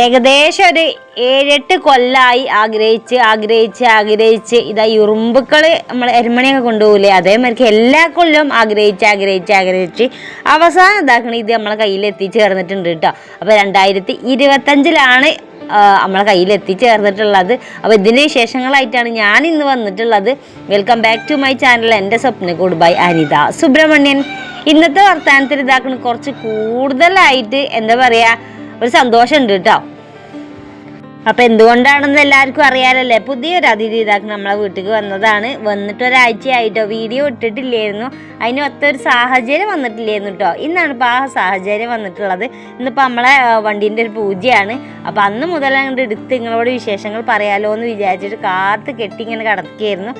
ഏകദേശം ഒരു ഏഴെട്ട് കൊല്ലായി ആഗ്രഹിച്ച് ആഗ്രഹിച്ച് ആഗ്രഹിച്ച്. ഇതാ ഈ ഉറുമ്പുക്കൾ നമ്മൾ എരുമണിയൊക്കെ കൊണ്ടുപോകില്ലേ അതേമാതിരിക്ക് എല്ലാ കൊല്ലവും ആഗ്രഹിച്ച് ആഗ്രഹിച്ച് ആഗ്രഹിച്ച് അവസാനം ഇതാക്കണ ഇത് നമ്മളെ കയ്യിൽ എത്തിച്ചേർന്നിട്ടുണ്ട് കേട്ടോ. അപ്പോൾ രണ്ടായിരത്തി ഇരുപത്തഞ്ചിലാണ് നമ്മളെ കയ്യിൽ എത്തിച്ചേർന്നിട്ടുള്ളത് അപ്പോൾ ഇതിന്റെ വിശേഷങ്ങളായിട്ടാണ് ഞാൻ ഇന്ന് വന്നിട്ടുള്ളത്. Welcome back to my channel എന്റെ സ്വപ്ന ഗുഡ് ബൈ അനിത സുബ്രഹ്മണ്യൻ. ഇന്നത്തെ വർത്തമാനത്തിൽ ഇതാക്കണ കുറച്ച് കൂടുതലായിട്ട് എന്താ പറയുക ഒരു സന്തോഷമുണ്ട് കേട്ടോ. അപ്പൊ എന്തുകൊണ്ടാണെന്ന് എല്ലാവർക്കും അറിയാലല്ലേ? പുതിയൊരു അതിഥി ഇതാക്കി നമ്മളെ വീട്ടിൽ വന്നതാണ്. വന്നിട്ട് ഒരാഴ്ചയായിട്ടോ വീഡിയോ ഇട്ടിട്ടില്ലായിരുന്നു. അതിന് ഒത്ത ഒരു സാഹചര്യം വന്നിട്ടില്ലായിരുന്നു കേട്ടോ ഇന്നാണ് ഇപ്പോൾ ആ സാഹചര്യം വന്നിട്ടുള്ളത്. ഇന്നിപ്പോൾ നമ്മളെ വണ്ടീന്റെ ഒരു പൂജയാണ്. അപ്പോൾ അന്ന് മുതൽ അങ്ങോട്ട് എടുത്ത് നിങ്ങളോട് വിശേഷങ്ങൾ പറയാലോ എന്ന് വിചാരിച്ചിട്ട് കാത്ത് കെട്ടി ഇങ്ങനെ കിടക്കുകയായിരുന്നു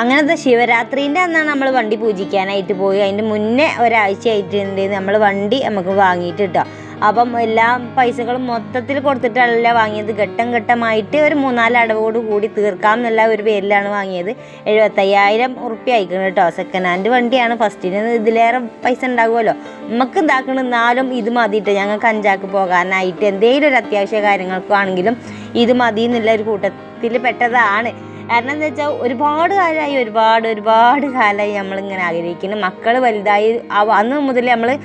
അങ്ങനത്തെ ശിവരാത്രീന്റെ അന്നാണ് നമ്മൾ വണ്ടി പൂജിക്കാനായിട്ട് പോയി. അതിന്റെ മുന്നേ ഒരാഴ്ച ആയിട്ടുണ്ട് നമ്മൾ വണ്ടി നമുക്ക് വാങ്ങിയിട്ട് കേട്ടോ അപ്പം എല്ലാ പൈസകളും മൊത്തത്തിൽ കൊടുത്തിട്ടല്ല വാങ്ങിയത്. ഘട്ടം ഘട്ടമായിട്ട് ഒരു മൂന്നാൽ അടവോട് കൂടി തീർക്കാം എന്നുള്ള ഒരു പേരിലാണ് വാങ്ങിയത്. എഴുപത്തയ്യായിരം ഉറുപ്പ്യ അയക്കണം കേട്ടോ. സെക്കൻഡ് ഹാൻഡ് വണ്ടിയാണ്. ഫസ്റ്റിന് ഇതിലേറെ പൈസ ഉണ്ടാകുമല്ലോ. നമുക്ക് ഇതാക്കണം എന്നാലും ഇത് മതിയിട്ട് ഞങ്ങൾക്ക് അഞ്ചാക്ക് പോകാനായിട്ട് എന്തെങ്കിലും ഒരു അത്യാവശ്യ കാര്യങ്ങൾക്കാണെങ്കിലും ഇത് മതി എന്നുള്ള ഒരു കൂട്ടത്തിൽ പെട്ടതാണ്. കാരണം എന്താ വെച്ചാൽ ഒരുപാട് കാലമായി ഒരുപാട് ഒരുപാട് കാലമായി നമ്മളിങ്ങനെ ആഗ്രഹിക്കുന്നു. മക്കൾ വലുതായി അന്ന് മുതൽ നമ്മൾ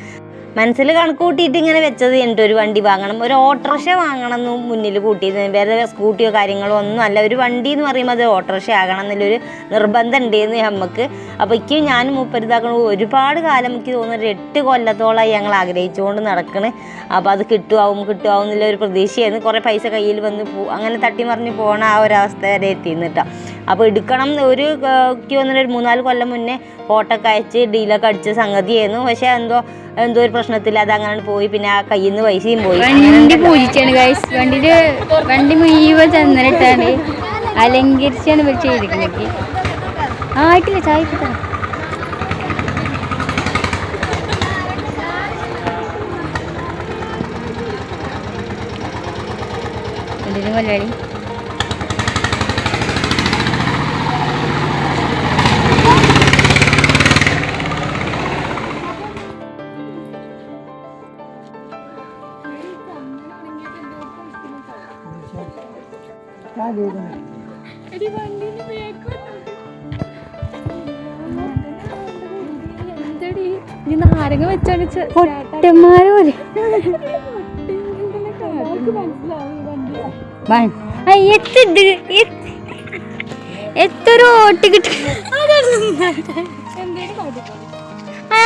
മനസ്സിൽ കണക്ക് കൂട്ടിയിട്ട് ഇങ്ങനെ വെച്ചത് എന്റെ ഒരു വണ്ടി വാങ്ങണം. ഒരു ഓട്ടോറിക്ഷ വാങ്ങണം എന്ന് മുന്നിൽ കൂട്ടിയത് വേറെ സ്കൂട്ടിയോ കാര്യങ്ങളോ ഒന്നും അല്ല. ഒരു വണ്ടി എന്ന് പറയുമ്പോൾ അത് ഓട്ടോറിക്ഷ ആകണം എന്നുള്ളൊരു നിർബന്ധം ഉണ്ടെന്ന് നമുക്ക് അപ്പോൾ ഇക്കും ഞാനും മുപ്പരുതാക്കണം ഒരുപാട് കാലം എനിക്ക് തോന്നുന്നു ഒരു എട്ട് കൊല്ലത്തോളമായി ഞങ്ങൾ ആഗ്രഹിച്ചുകൊണ്ട് നടക്കണേ. അപ്പോൾ അത് കിട്ടുമാവും കിട്ടുമാവും എന്നുള്ള ഒരു പ്രതീക്ഷയായിരുന്നു. കുറേ പൈസ കയ്യിൽ വന്ന് പോ അങ്ങനെ തട്ടി മറിഞ്ഞ് പോകണ ആ ഒരവസ്ഥ വരെ എത്തിയിരുന്നു അപ്പോൾ എടുക്കണം ഒരു എനിക്ക് ഒരു മൂന്നാൽ കൊല്ലം മുന്നേ ഫോട്ടോ ഒക്കെ അയച്ച് ഡീലൊക്കെ അടിച്ച സംഗതിയായിരുന്നു. പക്ഷേ എന്തോ എന്തോ ഒരു പ്രശ്നത്തിൽ അത് അങ്ങനെ പോയി പിന്നെ ആ കയ്യിൽ നിന്ന് പൈസയും പോയി. വണ്ടി പൂജിച്ചാണ് ഗൈസ് വണ്ടി വണ്ടി മുഴുവൻ ചന്ദനിട്ടാണ്. അലങ്കരിച്ചാണ് ഇവർ ചെയ്തിരിക്കുന്നത്. ആയിട്ടില്ല ചായ ഇട്ടിട്ടാ. മലയാളി നാരങ്ങ വെച്ചാണ് പൊട്ടന്മാര് പോലെ. എത്തിത് എത്തൊരു ഓട്ട് കിട്ടി.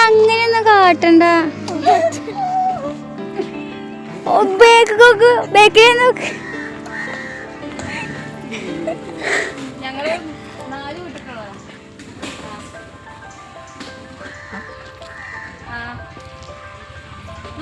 അങ്ങനെയൊന്നും കാട്ടണ്ട. ബേക്ക് നോക്ക്. ബേക്കിൽ നോക്ക്.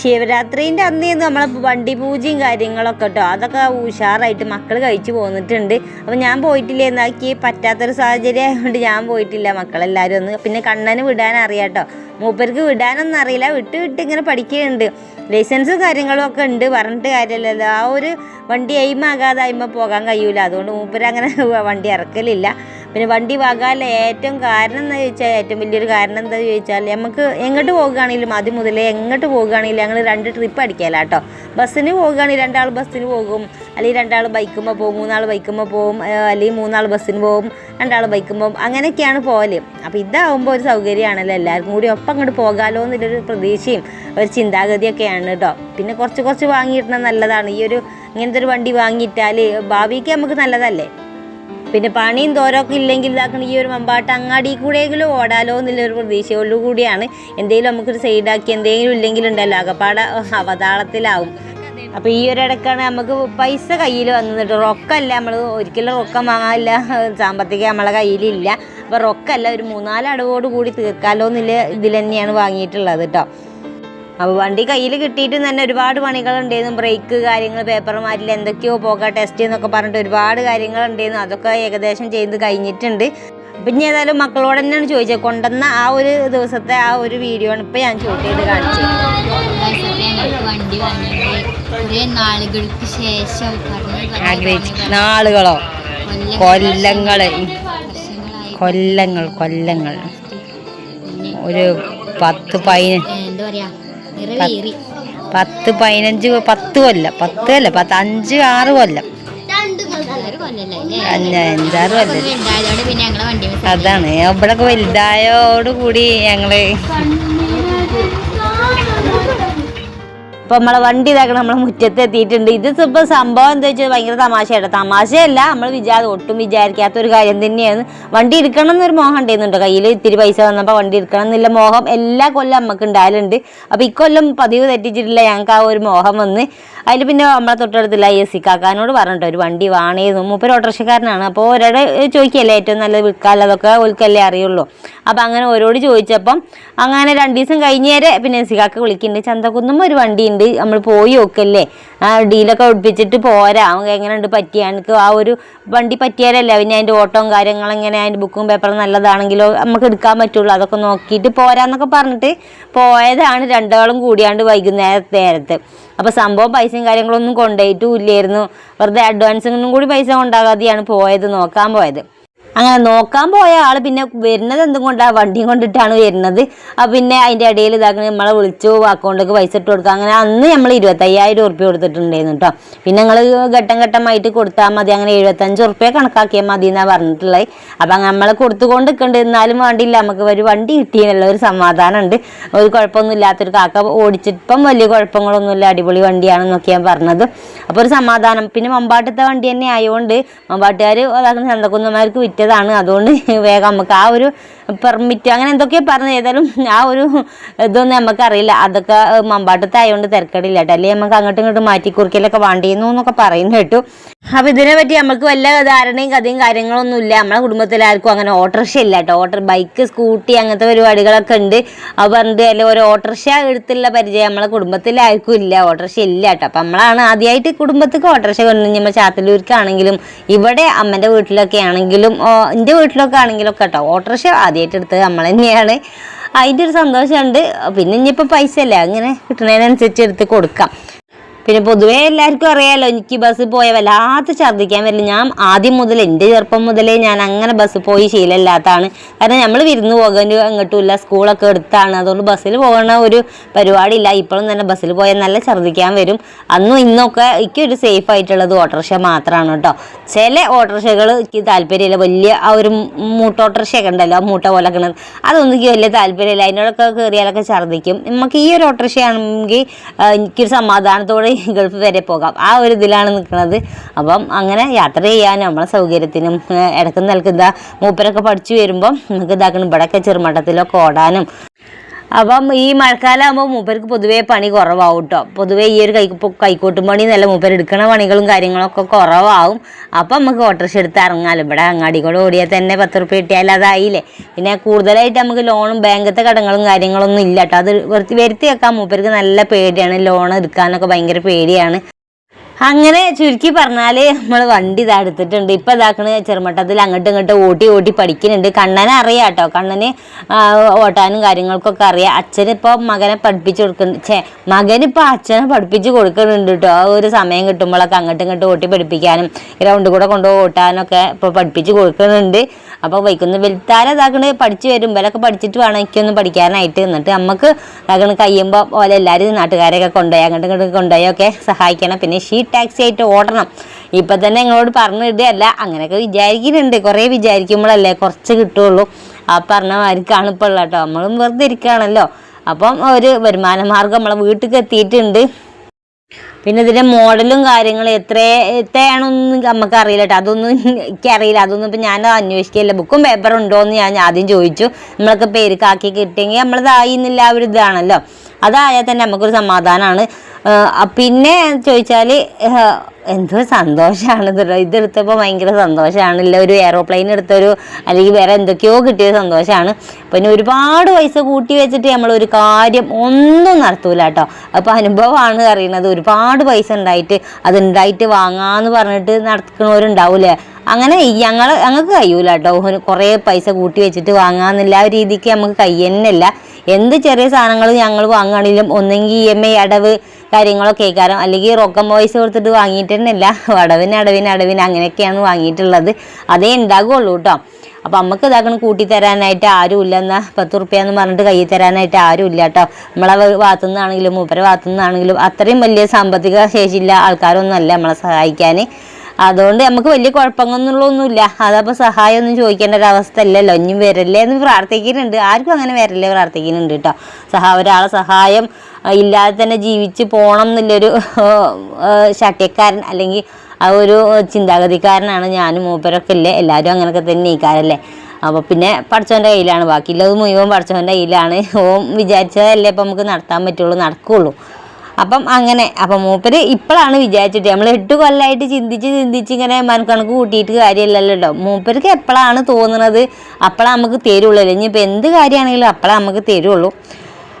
ശിവരാത്രീന്റെ അന്നേന്ന് നമ്മൾ വണ്ടി പൂജയും കാര്യങ്ങളൊക്കെ കേട്ടോ. അതൊക്കെ ഉഷാറായിട്ട് മക്കൾ കഴിച്ചു പോന്നിട്ടുണ്ട്. അപ്പോൾ ഞാൻ പോയിട്ടില്ല. എന്നാക്കി പറ്റാത്തൊരു സാഹചര്യം ആയതുകൊണ്ട് ഞാൻ പോയിട്ടില്ല. മക്കളെല്ലാവരും ഒന്ന് പിന്നെ കണ്ണന് വിടാൻ അറിയാട്ടോ മൂപ്പർക്ക് വിടാനൊന്നും അറിയില്ല. വിട്ട് വിട്ട് ഇങ്ങനെ പഠിക്കുന്നുണ്ട്. ലൈസൻസും കാര്യങ്ങളും ഒക്കെ ഉണ്ട്. പറഞ്ഞിട്ട് കാര്യമില്ലല്ലോ ആ ഒരു വണ്ടി അയിമാകാതെ അയിമ പോകാൻ കഴിയൂല. അതുകൊണ്ട് മൂപ്പർ അങ്ങനെ വണ്ടി ഇറക്കലില്ല. പിന്നെ വണ്ടി വാങ്ങാനുള്ള ഏറ്റവും കാരണം എന്താ ചോദിച്ചാൽ ഏറ്റവും വലിയൊരു കാരണം എന്താ ചോദിച്ചാൽ നമുക്ക് എങ്ങോട്ട് പോകുകയാണെങ്കിലും ആദ്യം മുതലേ എങ്ങോട്ട് പോകുകയാണെങ്കിലും ഞങ്ങൾ രണ്ട് ട്രിപ്പ് അടിക്കല കേട്ടോ ബസ്സിന് പോകുകയാണെങ്കിൽ രണ്ടാൾ ബസ്സിന് പോകും അല്ലെങ്കിൽ രണ്ടാൾ ബൈക്കുമ്പോൾ പോകും മൂന്നാൾ ബൈക്കുമ്പോൾ പോകും അല്ലെങ്കിൽ മൂന്നാൾ ബസ്സിന് പോകും രണ്ടാൾ ബൈക്കുമ്പോൾ അങ്ങനെയൊക്കെയാണ് പോകൽ അപ്പോൾ ഇതാവുമ്പോൾ ഒരു സൗകര്യമാണല്ലോ എല്ലാവർക്കും കൂടി ഒപ്പം അങ്ങോട്ട് പോകാമല്ലോ എന്നുള്ളൊരു പ്രതീക്ഷയും ഒരു ചിന്താഗതിയൊക്കെയാണ് കേട്ടോ പിന്നെ കുറച്ച് കുറച്ച് വാങ്ങിയിടുന്നത് നല്ലതാണ്. ഈ ഒരു ഇങ്ങനത്തെ ഒരു വണ്ടി വാങ്ങിയിട്ടാൽ ഭാവിക്ക് നമുക്ക് നല്ലതല്ലേ? പിന്നെ പണിയും തോരമൊക്കെ ഇല്ലെങ്കിൽ ഇതാക്കണ ഈ ഒരു മമ്പാട്ട് അങ്ങാടി കൂടെയെങ്കിലും ഓടാലോ എന്നുള്ളൊരു പ്രതീക്ഷയോടു കൂടിയാണ് എന്തെങ്കിലും നമുക്കൊരു സൈഡാക്കി എന്തെങ്കിലും ഇല്ലെങ്കിൽ ഉണ്ടല്ലോ അകപ്പാട അവതാളത്തിലാവും. അപ്പോൾ ഈ ഒരു ഇടക്കാണ് നമുക്ക് പൈസ കയ്യിൽ വന്നിട്ട് റൊക്കമല്ല നമ്മൾ ഒരിക്കലും റൊക്കം വാങ്ങാനില്ല സാമ്പത്തികം നമ്മളെ കയ്യിലില്ല. അപ്പോൾ റൊക്കമല്ല ഒരു മൂന്നാൽ അടവോട് കൂടി തീർക്കാലോ എന്നുള്ള ഇതിൽ തന്നെയാണ് വാങ്ങിയിട്ടുള്ളത് കേട്ടോ. അപ്പോൾ വണ്ടി കയ്യിൽ കിട്ടിയിട്ട് തന്നെ ഒരുപാട് പണികളുണ്ടായിരുന്നു ബ്രേക്ക് കാര്യങ്ങൾ പേപ്പർ മാറ്റിൽ എന്തൊക്കെയോ പോക ടെസ്റ്റ് എന്നൊക്കെ പറഞ്ഞിട്ട് ഒരുപാട് കാര്യങ്ങളുണ്ടായിരുന്നു അതൊക്കെ ഏകദേശം ചെയ്ത് കഴിഞ്ഞിട്ടുണ്ട്. പിന്നെ ഏതായാലും മക്കളോട് തന്നെയാണ് ചോദിച്ചത്. കൊണ്ടുവന്ന ആ ഒരു ദിവസത്തെ ആ ഒരു വീഡിയോ ആണ് ഇപ്പം ഞാൻ ഷൂട്ട് ചെയ്ത് കാണിച്ചത്. ആഗ്രഹിച്ചു. നാളുകളോ? കൊല്ലങ്ങൾ കൊല്ലങ്ങൾ കൊല്ലങ്ങൾ. ഒരു പത്ത് പതിനഞ്ച് എന്താ പറയാ? നിറവേറി പത്ത് പതിനഞ്ച് പത്ത് കൊല്ലം. പത്ത് അല്ല പത്ത് അഞ്ച് ആറ് കൊല്ലം. അഞ്ചാറ് കൊല്ലം. അതാണ്. ഇവിടെ വലുതായോട് കൂടി ഞങ്ങൾ ഇപ്പൊ നമ്മളെ വണ്ടി ഇതാക്കണം നമ്മളെ മുറ്റത്ത് എത്തിയിട്ടുണ്ട്. ഇത് ഇപ്പൊ സംഭവം എന്താ വെച്ചാൽ ഭയങ്കര തമാശയാണ് തമാശയല്ല നമ്മൾ വിചാരം ഒട്ടും വിചാരിക്കാത്ത ഒരു കാര്യം തന്നെയാണ്. വണ്ടി എടുക്കണം എന്നൊരു മോഹം ഉണ്ടായിരുന്നുണ്ട്? കയ്യിൽ ഇത്തിരി പൈസ വന്നപ്പോൾ വണ്ടി എടുക്കണം എന്നുള്ള മോഹം എല്ലാ കൊല്ലം നമുക്ക് ഉണ്ടായാലുണ്ട് അപ്പൊ ഇക്കൊല്ലം പതിവ് തെറ്റിച്ചിട്ടില്ല ഞങ്ങൾക്ക് ആ ഒരു മോഹം വന്ന്. അതിൽ പിന്നെ നമ്മളെ തൊട്ടടുത്തില്ല എസ് സി കാക്കാനോട് പറഞ്ഞിട്ട് ഒരു വണ്ടി വാണേന്നു. മൂപ്പര് ഓട്ടോറിക്ഷക്കാരനാണ്. അപ്പോൾ ഒരാടെ ചോദിക്കല്ലേ ഏറ്റവും നല്ലത് വിൽക്കാല്ലതൊക്കെ ഓൽക്കല്ലേ അറിയുള്ളൂ. അപ്പം അങ്ങനെ ഓരോട് ചോദിച്ചപ്പം അങ്ങനെ രണ്ട് ദിവസം കഴിഞ്ഞേരെ പിന്നെ എസ് സി കാക്ക വിളിക്കുന്നുണ്ട് ചന്തകുന്നും ഒരു വണ്ടിയുണ്ട് നമ്മൾ പോയി നോക്കല്ലേ. ആ ഡീലൊക്കെ ഒടിപ്പിച്ചിട്ട് പോരാ. എങ്ങനെയുണ്ട് പറ്റിയ എനിക്ക് ആ ഒരു വണ്ടി പറ്റിയാലല്ലേ പിന്നെ അതിന്റെ ഓട്ടവും കാര്യങ്ങളും എങ്ങനെ അതിന്റെ ബുക്കും പേപ്പറും നല്ലതാണെങ്കിലോ നമുക്ക് എടുക്കാൻ പറ്റുള്ളൂ. അതൊക്കെ നോക്കിയിട്ട് പോരാന്നൊക്കെ പറഞ്ഞിട്ട് പോയതാണ്. രണ്ടാളും കൂടിയാണ്ട് വൈകുന്നേരത്തെ നേരത്ത്. അപ്പോൾ സംഭവം പൈസയും കാര്യങ്ങളൊന്നും കൊണ്ടുപോയിട്ടും ഇല്ലായിരുന്നു. വെറുതെ അഡ്വാൻസിനും കൂടി പൈസ കൊണ്ടാകാതെയാണ് പോയത് നോക്കാൻ പോയത്. അങ്ങനെ നോക്കാൻ പോയ ആൾ പിന്നെ വരുന്നത് എന്തും കൊണ്ടാണ് വണ്ടിയും കൊണ്ടിട്ടാണ് വരുന്നത്. അപ്പം പിന്നെ അതിന്റെ ഇടയിൽ ഇതാക്കി നമ്മളെ വിളിച്ചു അക്കൗണ്ടിലേക്ക് പൈസ ഇട്ട് കൊടുക്കുക അങ്ങനെ അന്ന് നമ്മൾ ഇരുപത്തയ്യായിരം ഉറുപ്പ്യ കൊടുത്തിട്ടുണ്ടായിരുന്നു കേട്ടോ പിന്നെ ഞങ്ങൾ ഘട്ടം ഘട്ടമായിട്ട് കൊടുത്താൽ മതി. അങ്ങനെ എഴുപത്തഞ്ച് ഉറുപ്പ്യ കണക്കാക്കിയാൽ മതി എന്നാണ് പറഞ്ഞിട്ടുള്ളത്. അപ്പം നമ്മൾ കൊടുത്തുകൊണ്ട് നിൽക്കേണ്ടി എന്നാലും വേണ്ടിയില്ല. നമുക്ക് ഒരു വണ്ടി കിട്ടിയെന്നുള്ള ഒരു സമാധാനമുണ്ട് ഒരു കുഴപ്പമൊന്നും ഇല്ലാത്തൊരു കാക്ക ഓടിച്ചിപ്പം വലിയ കുഴപ്പങ്ങളൊന്നുമില്ല. അടിപൊളി വണ്ടിയാണെന്നൊക്കെ ഞാൻ പറഞ്ഞത്. അപ്പോൾ ഒരു സമാധാനം. പിന്നെ മമ്പാട്ടത്തെ വണ്ടി തന്നെ ആയതുകൊണ്ട് മമ്പാട്ടുകാർ അതാക്കുന്ന ചന്തക്കുന്നമാർക്ക് വിറ്റതാണ് അതുകൊണ്ട് വേഗം നമുക്ക് ആ ഒരു പെർമിറ്റ് അങ്ങനെ എന്തൊക്കെയോ പറഞ്ഞു. ഏതായാലും ആ ഒരു ഇതൊന്നും നമുക്കറിയില്ല. അതൊക്കെ മമ്പാട്ടത്തെ ആയതുകൊണ്ട് തിരക്കടില്ല കേട്ടോ. അല്ലെങ്കിൽ നമുക്ക് അങ്ങോട്ടും ഇങ്ങോട്ടും മാറ്റി കുറിക്കലൊക്കെ വേണ്ടിയിരുന്നു എന്നൊക്കെ പറയുന്നു കേട്ടു. അപ്പോൾ ഇതിനെ പറ്റി നമുക്ക് വല്ല ധാരണയും കഥയും കാര്യങ്ങളൊന്നും ഇല്ല. നമ്മളെ കുടുംബത്തിലാർക്കും അങ്ങനെ ഓട്ടോറിക്ഷ ഇല്ല കേട്ടോ. ഓട്ടോ ബൈക്ക് സ്കൂട്ടി അങ്ങനത്തെ പരിപാടികളൊക്കെ ഉണ്ട്. അത് പറഞ്ഞിട്ട് അല്ലെ ഒരു ഓട്ടോറിക്ഷ എടുത്തുള്ള പരിചയം നമ്മളെ കുടുംബത്തിലാർക്കും ഇല്ല. ഓട്ടോറിക്ഷ ഇല്ല കേട്ടോ. അപ്പം നമ്മളാണ് ആദ്യമായിട്ട് കുടുംബത്തേക്ക് ഓട്ടോറിക്ഷ കൊണ്ടു നമ്മൾ ചാത്തല്ലൂർക്കാണെങ്കിലും ഇവിടെ അമ്മന്റെ വീട്ടിലൊക്കെ ആണെങ്കിലും എന്റെ വീട്ടിലൊക്കെ ആണെങ്കിലും ഒക്കെ കേട്ടോ. ഓട്ടോറിക്ഷ ആദ്യമായിട്ട് എടുത്തത് നമ്മൾ തന്നെയാണ്. അതിന്റെ ഒരു സന്തോഷമുണ്ട്. പിന്നെ ഇനിയിപ്പോൾ പൈസ അല്ലേ അങ്ങനെ കിട്ടുന്നതിനനുസരിച്ച് എടുത്ത് കൊടുക്കാം. പിന്നെ പൊതുവേ എല്ലാവർക്കും അറിയാലോ എനിക്ക് ബസ് പോയ വല്ലാത്ത ഛർദ്ദിക്കാൻ വരില്ല. ഞാൻ ആദ്യം മുതൽ എന്റെ ചെറുപ്പം മുതലേ ഞാൻ അങ്ങനെ ബസ് പോയി ശീലമില്ലാത്തതാണ്. കാരണം നമ്മൾ വിരുന്ന് പോകാൻ അങ്ങോട്ടുമില്ല സ്കൂളൊക്കെ എടുത്താണ് അതുകൊണ്ട് ബസ്സിൽ പോകുന്ന ഒരു പരിപാടിയില്ല. ഇപ്പോഴും തന്നെ ബസ്സിൽ പോയാൽ നല്ല ഛർദ്ദിക്കാൻ വരും. അന്നും ഇന്നൊക്കെ എനിക്ക് ഒരു സേഫ് ആയിട്ടുള്ളത് ഓട്ടോറിക്ഷ മാത്രമാണ് കേട്ടോ. ചില ഓട്ടോറിക്ഷകൾ എനിക്ക് താല്പര്യമില്ല. വലിയ ആ ഒരു മൂട്ട ഓട്ടോറിക്ഷയൊക്കെ ഉണ്ടല്ലോ മൂട്ട പോലെ കിണർ. അതൊന്നും എനിക്ക് വലിയ താല്പര്യമില്ല. അതിനോടൊക്കെ കയറിയാലൊക്കെ ഛർദ്ദിക്കും. നമുക്ക് ഈ ഒരു ഓട്ടോറിക്ഷയാണെങ്കിൽ എനിക്കൊരു സമാധാനത്തോടെ ഗൾഫ് വരെ പോകാം. ആ ഒരു ഇതിലാണ് നിൽക്കുന്നത് അപ്പം അങ്ങനെ യാത്ര ചെയ്യാൻ നമ്മളെ സൗകര്യത്തിനും ഇടയ്ക്ക് നിൽക്കുന്ന മൂപ്പരൊക്കെ പഠിച്ചു വരുമ്പം നമുക്ക് ഇതാക്കണം. ഇവിടെയൊക്കെ ചെറുമട്ടത്തിലൊക്കെ ഓടാനും അപ്പം ഈ മഴക്കാലമാകുമ്പോൾ മൂപ്പർക്ക് പൊതുവേ പണി കുറവാകും കേട്ടോ പൊതുവേ ഈ ഒരു കൈ കൈക്കോട്ടും പണി നല്ല മൂപ്പർ എടുക്കണ പണികളും കാര്യങ്ങളൊക്കെ കുറവാകും അപ്പം നമുക്ക് ഓട്ടോറിക്ഷ എടുത്ത് ഇറങ്ങാലും. ഇവിടെ അങ്ങാടി കൂടെ ഓടിയാൽ തന്നെ പത്ത് റുപ്യ കിട്ടിയാൽ അതായില്ലേ. പിന്നെ കൂടുതലായിട്ട് നമുക്ക് ലോണും ബാങ്കത്തെ കടങ്ങളും കാര്യങ്ങളൊന്നും ഇല്ല കേട്ടോ അത് വരുത്തി വരുത്തി വെക്കാൻ മൂപ്പർക്ക് നല്ല പേടിയാണ്. ലോൺ എടുക്കാനൊക്കെ ഭയങ്കര പേടിയാണ്. അങ്ങനെ ചുരുക്കി പറഞ്ഞാൽ നമ്മൾ വണ്ടി ഇതാ എടുത്തിട്ടുണ്ട്. ഇപ്പം ഇതാക്കണ ചെറുമട്ടത്തിൽ അങ്ങോട്ടും ഇങ്ങോട്ടും ഓട്ടി ഓട്ടി പഠിക്കുന്നുണ്ട്. കണ്ണനെ അറിയാം കേട്ടോ കണ്ണന് ഓട്ടാനും കാര്യങ്ങൾക്കൊക്കെ അറിയാം. അച്ഛനിപ്പോൾ മകനെ പഠിപ്പിച്ചു കൊടുക്കുന്നുണ്ട് ഛേ മകനിപ്പോൾ അച്ഛനെ പഠിപ്പിച്ച് കൊടുക്കുന്നുണ്ട് കേട്ടോ ആ ഒരു സമയം കിട്ടുമ്പോഴൊക്കെ അങ്ങോട്ടും ഇങ്ങോട്ടും ഓട്ടി പഠിപ്പിക്കാനും ഗ്രൗണ്ടിൽ കൂടെ കൊണ്ടുപോയി ഓട്ടാനൊക്കെ ഇപ്പോൾ പഠിപ്പിച്ച് കൊടുക്കുന്നുണ്ട് അപ്പോൾ വൈക്കുന്ന വലുത്താരെ ഇതാക്കണ് പഠിച്ച് വരും. ഇവരൊക്കെ പഠിച്ചിട്ട് വേണം എനിക്കൊന്നും പഠിക്കാനായിട്ട്. എന്നിട്ട് നമുക്ക് ഇതാക്കണ് കഴിയുമ്പോൾ പോലെ എല്ലാവരും നാട്ടുകാരെയൊക്കെ കൊണ്ടുപോയി. അങ്ങോട്ട് ഇങ്ങോട്ട് കൊണ്ടുപോയി. ഒക്കെ സഹായിക്കണം. പിന്നെ ഷീ ടാക്സി ആയിട്ട് ഓടണം. ഇപ്പം തന്നെ ഞങ്ങളോട് പറഞ്ഞിടുകയല്ല അങ്ങനെയൊക്കെ വിചാരിക്കുന്നുണ്ട്. കുറേ വിചാരിക്കുമ്പോഴല്ലേ കുറച്ച് കിട്ടുള്ളൂ. ആ പറഞ്ഞ മാതിരിക്കാണ് ഇപ്പോൾ ഉള്ളത് കേട്ടോ. നമ്മളും വെറുതെ ഇരിക്കുകയാണല്ലോ. അപ്പം ഒരു വരുമാന മാർഗം നമ്മളെ വീട്ടിൽ എത്തിയിട്ടുണ്ട്. പിന്നെ ഇതിന്റെ മോഡലും കാര്യങ്ങളും എത്ര എത്രയാണെന്നൊന്നും നമുക്ക് അറിയില്ല കേട്ടോ അതൊന്നും എനിക്കറിയില്ല. അതൊന്നും ഇപ്പം ഞാൻ അന്വേഷിക്കില്ല ബുക്കും പേപ്പറും ഉണ്ടോ എന്ന് ഞാൻ ആദ്യം ചോദിച്ചു. നമ്മളൊക്കെ പേര് കാക്കി കിട്ടിയെങ്കിൽ നമ്മളതായി എന്നുള്ള ആ ഒരു ഇതാണല്ലോ. അതായാൽ തന്നെ നമുക്കൊരു സമാധാനമാണ് പിന്നെ ചോദിച്ചാൽ എന്തോ സന്തോഷമാണ് ഇത്. ഇതെടുത്തപ്പോൾ ഭയങ്കര സന്തോഷമാണല്ല ഒരു എയറോപ്ലെയിൻ എടുത്തൊരു അല്ലെങ്കിൽ വേറെ എന്തൊക്കെയോ കിട്ടിയ സന്തോഷമാണ് പിന്നെ ഒരുപാട് പൈസ കൂട്ടി വെച്ചിട്ട് നമ്മൾ ഒരു കാര്യം ഒന്നും നടത്തൂല കേട്ടോ. അപ്പോൾ അനുഭവമാണ് അറിയുന്നത്. ഒരുപാട് പൈസ ഉണ്ടായിട്ട് അത് ഉണ്ടായിട്ട് വാങ്ങാന്ന് പറഞ്ഞിട്ട് നടക്കുന്നവരുണ്ടാവൂലേ അങ്ങനെ ഞങ്ങൾ ഞങ്ങൾക്ക് കഴിയൂല കേട്ടോ. കുറേ പൈസ കൂട്ടി വെച്ചിട്ട് വാങ്ങാമെന്നില്ല ആ രീതിക്ക് നമുക്ക് കയ്യന്നല്ല. എന്ത് ചെറിയ സാധനങ്ങൾ ഞങ്ങൾ വാങ്ങുകയാണെങ്കിലും ഒന്നെങ്കിൽ ഇ എം ഐ അടവ് കാര്യങ്ങളൊക്കെ കേൾക്കാറും അല്ലെങ്കിൽ റൊക്കം പൈസ കൊടുത്തിട്ട് വാങ്ങിയിട്ട് തന്നെയല്ല അടവിന് അടവിന് അടവിന് അങ്ങനെയൊക്കെയാണ് വാങ്ങിയിട്ടുള്ളത്. അതേ ഉണ്ടാകുള്ളൂ കേട്ടോ. അപ്പം നമുക്ക് ഇതാക്കണം കൂട്ടി തരാനായിട്ട് ആരും ഇല്ലെന്ന പത്ത് റുപ്യ എന്ന് പറഞ്ഞിട്ട് കയ്യിൽ തരാനായിട്ട് ആരും ഇല്ല കേട്ടോ. നമ്മളെ ഭാഗത്തു നിന്നാണെങ്കിലും മൂപ്പരെ ഭാഗത്തു നിന്നാണെങ്കിലും അത്രയും വലിയ സാമ്പത്തിക ശേഷിയില്ല ആൾക്കാരൊന്നും അല്ല നമ്മളെ സഹായിക്കാൻ. അതുകൊണ്ട് നമുക്ക് വലിയ കുഴപ്പങ്ങളൊന്നുമില്ല. അതപ്പോൾ സഹായമൊന്നും ചോദിക്കേണ്ട ഒരു അല്ലല്ലോ ഇനി വരല്ലേ എന്ന് പ്രാർത്ഥിക്കുന്നുണ്ട്. ആർക്കും അങ്ങനെ വരല്ലേ പ്രാർത്ഥിക്കുന്നുണ്ട് കേട്ടോ. സഹ ഒരാളെ സഹായം ഇല്ലാതെ തന്നെ ജീവിച്ച് പോകണം എന്നുള്ളൊരു ആ, ശട്യക്കാരൻ അല്ലെങ്കിൽ ആ ഒരു ചിന്താഗതിക്കാരനാണ് ഞാനും മൂപ്പരൊക്കെ ഇല്ലേ. എല്ലാവരും അങ്ങനെയൊക്കെ തന്നെ ഇക്കാരല്ലേ അപ്പോൾ പിന്നെ പഠിച്ചവന്റെ കയ്യിലാണ്. ബാക്കിയുള്ളത് മുഴുവൻ പഠിച്ചവന്റെ കയ്യിലാണ്. ഓം വിചാരിച്ചതല്ലേ ഇപ്പം നമുക്ക് നടത്താൻ പറ്റുള്ളൂ നടക്കുകയുള്ളൂ അപ്പം അങ്ങനെ അപ്പം മൂപ്പര് ഇപ്പോഴാണ് വിചാരിച്ചിട്ട് നമ്മൾ എട്ട് കൊല്ലമായിട്ട് ചിന്തിച്ച് ചിന്തിച്ച് ഇങ്ങനെ മനക്കണക്ക് കൂട്ടിയിട്ട് കാര്യമില്ലല്ലോ കേട്ടോ മൂപ്പർക്ക് എപ്പോഴാണ് തോന്നുന്നത് അപ്പോഴാണ് നമുക്ക് തരുള്ളൂ. ഇനിയിപ്പോൾ എന്ത് കാര്യമാണെങ്കിലും അപ്പോഴാണ് നമുക്ക് തരുള്ളൂ.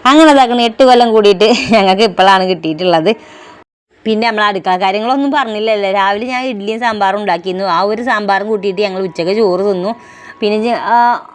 അങ്ങനെ ഇതാക്കണം. എട്ട് കൊല്ലം കൂടിയിട്ട് ഞങ്ങൾക്ക് ഇപ്പോഴാണ് കിട്ടിയിട്ടുള്ളത്. പിന്നെ നമ്മൾ അടുക്കള കാര്യങ്ങളൊന്നും പറഞ്ഞില്ലല്ലോ. രാവിലെ ഞാൻ ഇഡ്ഡലിയും സാമ്പാറും ഉണ്ടാക്കിയിരുന്നു. ആ ഒരു സാമ്പാറും കൂട്ടിയിട്ട് ഞങ്ങൾ ഉച്ചയ്ക്ക് ചോറ് തിന്നു. പിന്നെ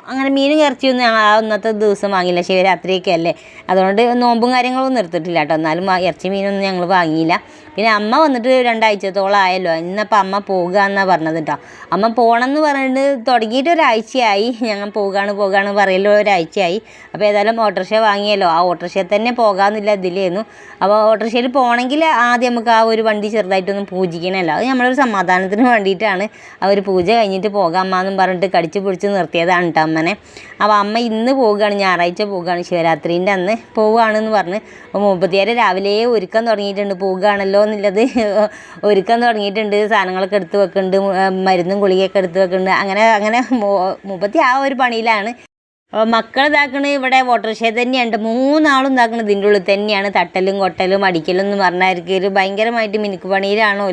അങ്ങനെ മീനും ഇറച്ചിയൊന്നും ആ അന്നത്തെ ദിവസം വാങ്ങിയില്ല. ശിവരാത്രിയൊക്കെ അല്ലേ? അതുകൊണ്ട് നോമ്പും കാര്യങ്ങളൊന്നും എടുത്തിട്ടില്ല കേട്ടോ. എന്നാലും ഇറച്ചി മീനൊന്നും ഞങ്ങൾ വാങ്ങിയില്ല. പിന്നെ അമ്മ വന്നിട്ട് രണ്ടാഴ്ചത്തോളം ആയല്ലോ. ഇന്നപ്പം അമ്മ പോകുക എന്നാണ് പറഞ്ഞത് കേട്ടോ അമ്മ പോകണം എന്ന് പറഞ്ഞിട്ട് തുടങ്ങിയിട്ട് ഒരാഴ്ചയായി. ഞങ്ങൾ പോകുകയാണ് പോകുകയാണ് പറയലോ ഒരാഴ്ചയായി. അപ്പോൾ ഏതായാലും ഓട്ടോറിക്ഷ വാങ്ങിയല്ലോ. ആ ഓട്ടോറിക്ഷയിൽ തന്നെ പോകാമെന്നില്ല ഇതിലായിരുന്നു അപ്പോൾ ഓട്ടോറിക്ഷയിൽ പോകണമെങ്കിൽ ആദ്യം നമുക്ക് ആ ഒരു വണ്ടി ചെറുതായിട്ടൊന്ന് പൂജിക്കണമല്ലോ അത് നമ്മളൊരു സമാധാനത്തിന് വേണ്ടിയിട്ടാണ് ആ ഒരു പൂജ കഴിഞ്ഞിട്ട് പോകാം അമ്മ എന്നും പറഞ്ഞിട്ട് കടിച്ചു പിടിച്ച് നിർത്തിയതാണ് കേട്ടോ അമ്മനെ. അപ്പോൾ അമ്മ ഇന്ന് പോവുകയാണ് ഞായറാഴ്ച പോവുകയാണ്. ശിവരാത്രീന്റെ അന്ന് പോവുകയാണെന്ന് പറഞ്ഞ്. അപ്പോൾ മുപ്പത്തിയാറ് രാവിലെ ഒരുക്കം തുടങ്ങിയിട്ടുണ്ട്. പോവുകയാണല്ലോ എന്നുള്ളത് ഒരുക്കം തുടങ്ങിയിട്ടുണ്ട്. സാധനങ്ങളൊക്കെ എടുത്ത് വെക്കുന്നുണ്ട് മരുന്നും ഗുളികയൊക്കെ എടുത്ത് വെക്കുന്നുണ്ട് അങ്ങനെ അങ്ങനെ മുപ്പത്തി ആ ഒരു പണിയിലാണ്. അപ്പോൾ മക്കൾ ഇതാക്കണ ഇവിടെ ഓട്ടോറിക്ഷ തന്നെയുണ്ട്. മൂന്നാളും ഇതാക്കണത് ഇതിന്റെ ഉള്ളിൽ തന്നെയാണ്. തട്ടലും കൊട്ടലും അടിക്കലും എന്ന് പറഞ്ഞായിരിക്കും. ഒരു ഭയങ്കരമായിട്ട് മിനുക്ക് പണിയിലാണോ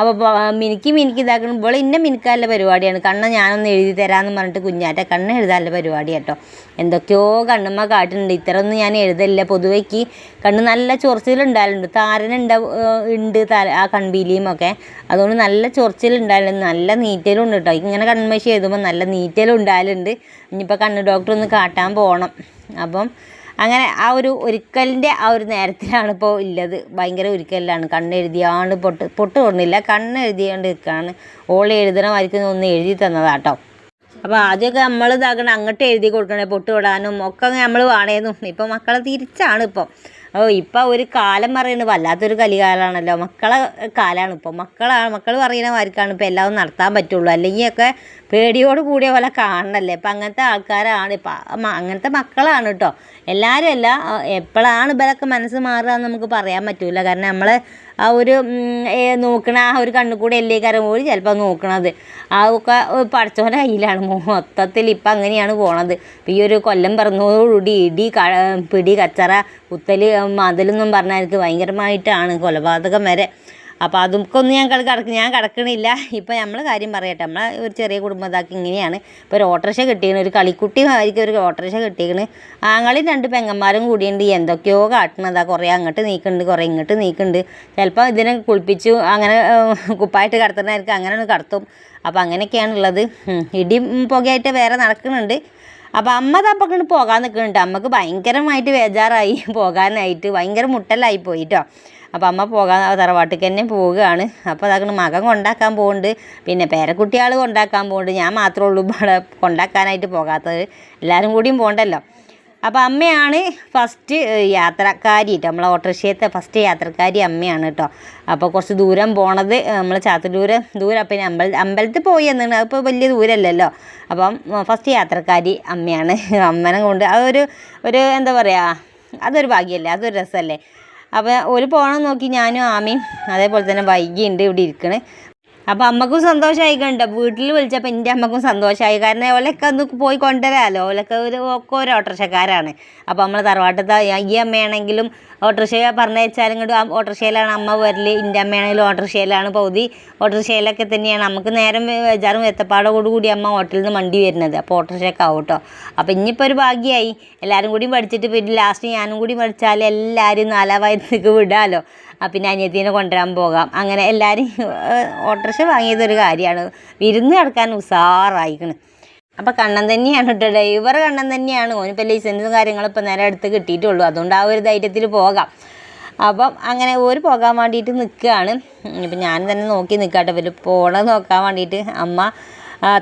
അപ്പോൾ മിനുക്കി മിനുക്കി ഇതാക്കണം ഇന്ന മിനുക്കാനുള്ള പരിപാടിയാണ്. കണ്ണ് ഞാനൊന്ന് എഴുതി തരാമെന്ന് പറഞ്ഞിട്ട് കുഞ്ഞാറ്റ കണ്ണ് എഴുതാനുള്ള പരിപാടി കേട്ടോ. എന്തൊക്കെയോ കണ്ണുമ്മ കാട്ടുന്നുണ്ട് ഇത്രയൊന്നും ഞാൻ എഴുതല്ല പൊതുവേക്ക് കണ്ണ് നല്ല ചൊറിച്ചിലുണ്ടായാലുണ്ട് താരനുണ്ടാവും ഉണ്ട് താര ആ കൺപീലിയും ഒക്കെ. അതുകൊണ്ട് നല്ല ചൊറിച്ചിലുണ്ടായാലും നല്ല നീറ്റലും ഉണ്ട് കേട്ടോ. ഇങ്ങനെ കൺമശി എഴുതുമ്പോൾ നല്ല നീറ്റലും ഉണ്ടായാലുണ്ട് ഇനിയിപ്പോൾ കണ്ണ് ഡോക്ടർ ഒന്ന് കാട്ടാൻ പോകണം അപ്പം അങ്ങനെ ആ ഒരു ഒരുക്കലിന്റെ ആ ഒരു നേരത്തിലാണ് ഇപ്പോൾ ഉള്ളത്. ഭയങ്കര ഒരുക്കലിലാണ്. കണ്ണ് എഴുതിയാണ്ട് പൊട്ട് പൊട്ട് തൊടുന്നില്ല. കണ്ണ് എഴുതിയാണ്ട് നിൽക്കുകയാണ് എഴുതണ എഴുതണമായിരിക്കും ഒന്ന് എഴുതി തന്നതാട്ടോ. അപ്പോൾ ആദ്യമൊക്കെ നമ്മൾ ഇതാക്കണം അങ്ങോട്ട് എഴുതി കൊടുക്കണേ പൊട്ട് തൊടാനും ഒക്കെ നമ്മൾ വേണേന്നും. ഇപ്പം മക്കളെ തിരിച്ചാണ് ഇപ്പോൾ ഓ ഇപ്പം ഒരു കാലം പറയുന്നത് വല്ലാത്തൊരു കലികാലമാണല്ലോ മക്കളെ കാലമാണ് ഇപ്പോൾ മക്കളാണ് മക്കൾ പറയുന്ന മാതിരിക്കാണ് ഇപ്പോൾ എല്ലാം നടത്താൻ പറ്റുള്ളൂ. അല്ലെങ്കിൽ ഒക്കെ പേടിയോട് കൂടിയ പോലെ കാണണമല്ലേ ഇപ്പം അങ്ങനത്തെ ആൾക്കാരാണ്. ഇപ്പം അങ്ങനത്തെ മക്കളാണ് കേട്ടോ എല്ലാവരും അല്ല എപ്പോഴാണ് ഇവരൊക്കെ മനസ്സ് മാറുക എന്ന് നമുക്ക് പറയാൻ പറ്റില്ല കാരണം നമ്മൾ ആ ഒരു നോക്കണ ആ ഒരു കണ്ണു കൂടെ അല്ലേ കാരം പോയി ചിലപ്പോൾ നോക്കണത്. ആ ഒക്കെ പഠിച്ചവന്റെ കയ്യിലാണ് മൊത്തത്തിൽ ഇപ്പം അങ്ങനെയാണ് പോണത്. ഈ ഒരു കൊല്ലം പിറന്നതോടുകൂടി ഇടി ക പിടി കച്ചറ കുത്തൽ മതിലൊന്നും പറഞ്ഞാൽ എനിക്ക് ഭയങ്കരമായിട്ടാണ് കൊലപാതകം വരെ അപ്പോൾ അതൊക്കെ ഒന്നും ഞാൻ കിടക്ക് ഞാൻ കിടക്കണില്ല. ഇപ്പോൾ നമ്മൾ കാര്യം പറയട്ടെ. നമ്മളെ ഒരു ചെറിയ കുടുംബം ഇതാക്കി ഇങ്ങനെയാണ്. ഇപ്പോൾ ഒരു ഓട്ടോറിക്ഷ കിട്ടിയത് ഒരു കളിക്കുട്ടി ആയിരിക്കും ഒരു ഓട്ടോറിക്ഷ കിട്ടിയത് ആങ്ങളും രണ്ട് പെങ്ങന്മാരും കൂടിയുണ്ട്. എന്തൊക്കെയോ കാട്ടണതാ കുറേ അങ്ങോട്ട് നീക്കുന്നുണ്ട് കുറേ ഇങ്ങോട്ട് നീക്കുന്നുണ്ട് ചിലപ്പോൾ ഇതിനെ കുളിപ്പിച്ചു അങ്ങനെ കുപ്പായിട്ട് കിടത്തുന്നതായിരിക്കും അങ്ങനെ കടത്തും. അപ്പോൾ അങ്ങനെയൊക്കെയാണുള്ളത്. ഇടിയും പുകയായിട്ട് വേറെ നടക്കുന്നുണ്ട് അപ്പോൾ അമ്മ തപ്പക്കണ്ട് പോകാൻ നിൽക്കുന്നുണ്ട് അമ്മയ്ക്ക് ഭയങ്കരമായിട്ട് ബേജാറായി. പോകാനായിട്ട് ഭയങ്കര മുട്ടലായി പോയി കേട്ടോ അപ്പോൾ അമ്മ പോകാൻ തറവാട്ടിക്ക് തന്നെ പോവുകയാണ്. അപ്പോൾ അതാക്കണ് മകൻ കൊണ്ടാക്കാൻ പോകുന്നുണ്ട് പിന്നെ പേരക്കുട്ടിയാൾ കൊണ്ടാക്കാൻ പോകുന്നുണ്ട് ഞാൻ മാത്രമേ ഉള്ളൂ ഇവിടെ കൊണ്ടാക്കാനായിട്ട് പോകാത്തത്. എല്ലാവരും കൂടിയും പോകണ്ടല്ലോ അപ്പോൾ അമ്മയാണ് ഫസ്റ്റ് യാത്രക്കാരി കേട്ടോ നമ്മളെ ഓട്ടോറിക്ഷയത്തെ ഫസ്റ്റ് യാത്രക്കാരി അമ്മയാണ് കേട്ടോ അപ്പോൾ കുറച്ച് ദൂരം പോണത് നമ്മൾ ചാത്തല്ലൂര് ദൂരം. പിന്നെ അമ്പല അമ്പലത്തിൽ പോയി എന്നാണ്. അപ്പോൾ വലിയ ദൂരമല്ലല്ലോ അപ്പം ഫസ്റ്റ് യാത്രക്കാരി അമ്മയാണ്. അമ്മനെ കൊണ്ട് അതൊരു ഒരു എന്താ പറയുക അതൊരു ഭാഗ്യമല്ലേ അതൊരു രസമല്ലേ അപ്പോൾ ഒരു പോകണം നോക്കി ഞാനും ആമയും അതേപോലെ തന്നെ വൈകിയുണ്ട് ഇവിടെ ഇരിക്കണേ. അപ്പോൾ അമ്മക്കും സന്തോഷമായി കണ്ടോ വീട്ടിൽ വിളിച്ചപ്പോൾ എന്റെ അമ്മക്കും സന്തോഷമായി. കാരണം ഓലൊക്കെ ഒന്ന് പോയി കൊണ്ടുവരാമല്ലോ ഓലൊക്കെ ഒരു ഒക്കെ ഒരു ഓട്ടോറിക്ഷക്കാരാണ്. അപ്പോൾ നമ്മൾ തറവാട്ടത്തെ ഈ അമ്മയാണെങ്കിലും ഓട്ടോറിക്ഷ പറഞ്ഞയച്ചാലും ഇങ്ങോട്ട് ഓട്ടോറിക്ഷയിലാണ് അമ്മ വരൽ എന്റെ അമ്മയാണെങ്കിലും ഓട്ടോറിക്ഷയിലാണ് പകുതി ഓട്ടോറിക്ഷയിലൊക്കെ തന്നെയാണ്. നമുക്ക് നേരം വിചാരം എത്തപ്പാടോടു കൂടി അമ്മ ഹോട്ടലിൽ നിന്ന് മണ്ടി വരുന്നത്. അപ്പോൾ ഓട്ടോറിക്ഷയൊക്കെ ആവും കേട്ടോ അപ്പോൾ ഇനിയിപ്പോൾ ഒരു ഭാഗ്യമായി എല്ലാവരും കൂടി പഠിച്ചിട്ട് പിന്നെ ലാസ്റ്റ് ഞാനും കൂടി പഠിച്ചാൽ എല്ലാവരും നാലാം വയസ്സിലേക്ക് വിടാമല്ലോ പിന്നെ അനിയത്തിനെ കൊണ്ടുവരാൻ പോകാം. അങ്ങനെ എല്ലാവരും ഓട്ടോറിക്ഷ വാങ്ങിയതൊരു കാര്യമാണ്. വിരുന്ന് കിടക്കാൻ ഉഷാറായിക്കണ് അപ്പോൾ കണ്ണൻ തന്നെയാണ് കേട്ടോ ഡ്രൈവർ കണ്ണൻ തന്നെയാണ്. ഓനിപ്പോൾ ലൈസൻസും കാര്യങ്ങളും ഇപ്പോൾ നേരെ അടുത്ത് കിട്ടിയിട്ടുള്ളൂ. അതുകൊണ്ട് ആ ഒരു ധൈര്യത്തിൽ പോകാം. അപ്പം അങ്ങനെ ഓര് പോകാൻ വേണ്ടിയിട്ട് നിൽക്കുകയാണ് ഇപ്പം ഞാൻ തന്നെ നോക്കി നിൽക്കാട്ടെ ഇവർ പോണത് നോക്കാൻ വേണ്ടിയിട്ട് അമ്മ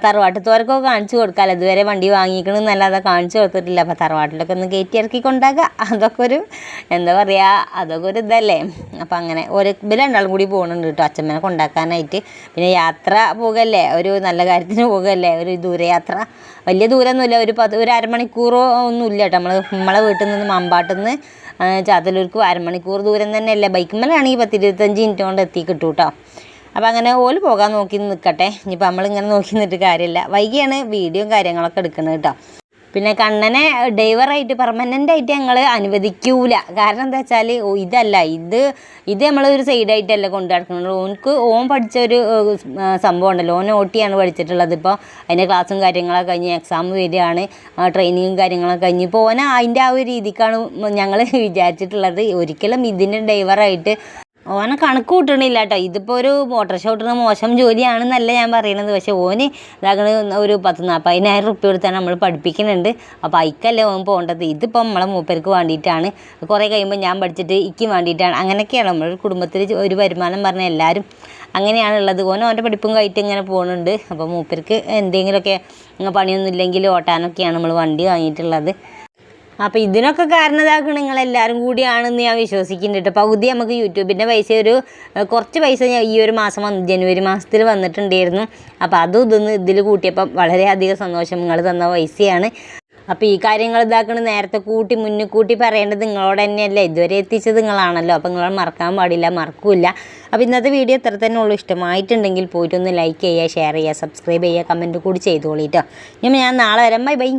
തറവാട്ടത്തോരൊക്കെ കാണിച്ചു കൊടുക്കാമല്ലോ ഇതുവരെ വണ്ടി വാങ്ങിക്കണമെന്നല്ലാതെ കാണിച്ചു കൊടുത്തിട്ടില്ല. അപ്പോൾ തറവാട്ടിലൊക്കെ ഒന്ന് കയറ്റി ഇറക്കി അതൊക്കെ ഒരു എന്താ പറയുക അതൊക്കെ ഒരു ഇതല്ലേ. അപ്പം അങ്ങനെ ഒരു ബില രണ്ടാളും കൂടി പോകുന്നുണ്ട് കേട്ടോ. അച്ഛമ്മനെ കൊണ്ടാക്കാനായിട്ട്. പിന്നെ യാത്ര പോകല്ലേ? ഒരു നല്ല കാര്യത്തിന് പോകല്ലേ? ഒരു ദൂരയാത്ര. വലിയ ദൂരമൊന്നുമില്ല ഒരു പത്ത് ഒരു അരമണിക്കൂറോ ഒന്നുമില്ല കേട്ടോ. നമ്മൾ നമ്മളെ വീട്ടിൽ നിന്ന് മമ്പാട്ടിൽ നിന്ന് ചാത്തലൂർക്ക് അരമണിക്കൂർ ദൂരം തന്നെയല്ലേ? ബൈക്കുമ്മലാണെങ്കിൽ പത്ത് ഇരുപത്തഞ്ച് മിനിറ്റ് കൊണ്ട് എത്തി കിട്ടും കേട്ടോ. അപ്പം അങ്ങനെ ഓൽ പോകാൻ നോക്കി നിൽക്കട്ടെ ഇനിയിപ്പോൾ നമ്മളിങ്ങനെ നോക്കി നിന്നിട്ട് കാര്യമില്ല. വൈകിയാണ് വീഡിയോയും കാര്യങ്ങളൊക്കെ എടുക്കുന്നത് കേട്ടോ. പിന്നെ കണ്ണനെ ഡ്രൈവറായിട്ട് പെർമനന്റ് ആയിട്ട് ഞങ്ങൾ അനുവദിക്കൂല. കാരണം എന്താ വെച്ചാൽ ഇതല്ല ഇത് ഇത് നമ്മൾ ഒരു സൈഡായിട്ടല്ല കൊണ്ടു നടക്കുന്നത്. ഓനക്ക് ഓൻ പഠിച്ച ഒരു സംഭവം ഉണ്ടല്ലോ. ഓൻ ഓട്ടിയാണ് പഠിച്ചിട്ടുള്ളത്. ഇപ്പോൾ അതിന്റെ ക്ലാസ്സും കാര്യങ്ങളൊക്കെ കഴിഞ്ഞ് എക്സാം വരികയാണ്. ട്രെയിനിങ്ങും കാര്യങ്ങളൊക്കെ കഴിഞ്ഞ്. ഇപ്പോൾ ഓന അതിന്റെ ആ ഒരു രീതിക്കാണ് ഞങ്ങൾ വിചാരിച്ചിട്ടുള്ളത്. ഒരിക്കലും ഇതിന്റെ ഡ്രൈവറായിട്ട് ഓനെ കണക്ക് കൂട്ടണില്ല കേട്ടോ ഇതിപ്പോൾ ഒരു ഓട്ടോറിക്ഷ ഓട്ടുന്ന മോശം ജോലിയാണെന്നല്ല ഞാൻ പറയണത്. പക്ഷേ ഓന് ഇതാകണ ഒരു പത്ത് നാൽപ്പതിനായിരം റുപ്യ കൊടുത്താണ് നമ്മൾ പഠിപ്പിക്കുന്നുണ്ട്. അപ്പോൾ അയക്കല്ലേ ഓൻ പോകേണ്ടത് ഇതിപ്പോൾ നമ്മളെ മൂപ്പർക്ക് വേണ്ടിയിട്ടാണ്. കുറേ കഴിയുമ്പോൾ ഞാൻ പഠിച്ചിട്ട് ഇക്ക് വേണ്ടിയിട്ടാണ്. അങ്ങനെയൊക്കെയാണ് നമ്മൾ കുടുംബത്തിൽ ഒരു വരുമാനം പറഞ്ഞ എല്ലാവരും അങ്ങനെയാണുള്ളത് ഓൻ ഓന്റെ പഠിപ്പും കഴിയിട്ട് ഇങ്ങനെ പോകുന്നുണ്ട് അപ്പോൾ മൂപ്പർക്ക് എന്തെങ്കിലുമൊക്കെ പണിയൊന്നും ഇല്ലെങ്കിൽ ഓട്ടാനൊക്കെയാണ് നമ്മൾ വണ്ടി വാങ്ങിയിട്ടുള്ളത്. അപ്പോൾ ഇതിനൊക്കെ കാരണതാക്കണം നിങ്ങൾ എല്ലാവരും കൂടിയാണെന്ന് ഞാൻ വിശ്വസിക്കുന്നുണ്ട് കേട്ടോ. പകുതി നമുക്ക് യൂട്യൂബിന്റെ പൈസ ഒരു കുറച്ച് പൈസ ഈ ഒരു മാസം വന്ന് ജനുവരി മാസത്തിൽ വന്നിട്ടുണ്ടായിരുന്നു. അപ്പോൾ അതും ഇതൊന്ന് ഇതിൽ കൂട്ടിയപ്പം വളരെയധികം സന്തോഷം നിങ്ങൾ തന്ന പൈസയാണ്. അപ്പോൾ ഈ കാര്യങ്ങൾ ഇതാക്കണ നേരത്തെ കൂട്ടി മുന്നിൽ കൂട്ടി പറയേണ്ടത് നിങ്ങളോട് തന്നെയല്ലേ? ഇതുവരെ എത്തിച്ചത് നിങ്ങളാണല്ലോ. അപ്പോൾ നിങ്ങളെ മറക്കാൻ പാടില്ല മറക്കൂല അപ്പോൾ ഇന്നത്തെ വീഡിയോ ഇത്ര തന്നെ ഉള്ളൂ. ഇഷ്ടമായിട്ടുണ്ടെങ്കിൽ പോയിട്ടൊന്ന് ലൈക്ക് ചെയ്യുക ഷെയർ ചെയ്യുക സബ്സ്ക്രൈബ് ചെയ്യുക കമന്റ് കൂടി ചെയ്തോളിട്ടോ ഞാൻ നാളെ വരാം. Bye bye